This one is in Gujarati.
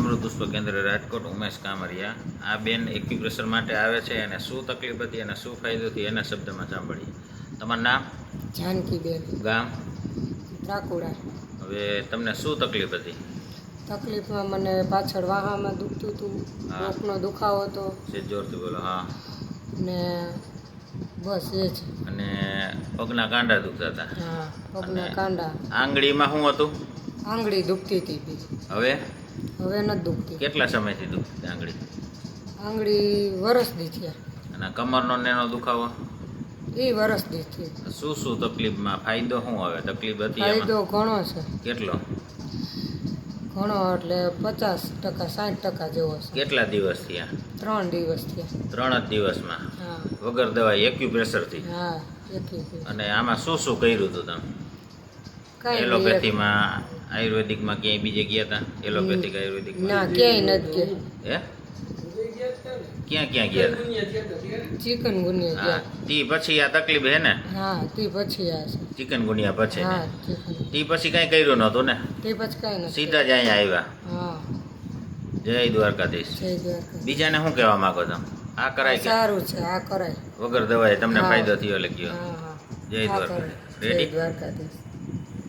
અમૃત પુષ્પ કેન્દ્ર રાજકોટ ઉમેશ કામરિયા. આ બેન એક્યુપ્રેશર માટે આવે છે અને શું તકલીફ હતી અને શું ફાયદો હતી એના શબ્દમાં સાંભળીએ. તમારું નામ? જાનકીબેન. ગામ? ત્રાકુડા હવે તમને શું તકલીફ હતી? તકલીફમાં મને પાછળ વાહામાં દુખતું હતું. ડોકનો દુખાવો હતો. જોરથી બોલો હા. ને બસ એ જ. અને પગના કાંડા દુખતા હતા? હા પગના કાંડા. આંગળીમાં શું હતું? આંગળી દુખતી હતી હવે? હવે નથી દુખતી. કેટલા સમયથી દુખતી આંગળી? આંગળી વરસ દી છે અને કમરનો નેનો દુખાવો? એ વરસ દી છે શું શું તકલીફમાં? ફાયદો શું આવે? તકલીફ હતી ફાયદો ઘણો છે. કેટલો? ઘણો એટલે પચાસ ટકા સાઠ ટકા જેવો છે. કેટલા દિવસ થયા? ત્રણ દિવસ થયા. ત્રણ જ દિવસમાં? વગર દવા એક્યુપ્રેશરથી હા અને આમાં શું શું કર્યું હતું તમે? એલોપેથીમાં આયુર્વેદિકમાં ક્યાંય બીજે ગયા હતા એલોપેથિક આયુર્વેદિક ના ક્યાંય નથી ગયા. હે? ક્યાં ક્યાં ગયા હતા ચિકન ગુનિયા હા તી પછી આ તકલીફ હે ને? હા તી પછી આ ચિકન ગુનિયા પછી હા તી પછી કાંઈ કર્યું નહોતું ને? તી પછી કાંઈ નથી. સીધા જ અહીંયા આવ્યા? હા. જય દ્વારકાધીશ. જય દ્વારકા બીજાને શું કહેવા માંગો તમે આ કરાય સારું છે આ કરાય. વગર દવાએ તમને ફાયદો થયો હા જય દ્વારકા. જય દ્વારકાધીશ.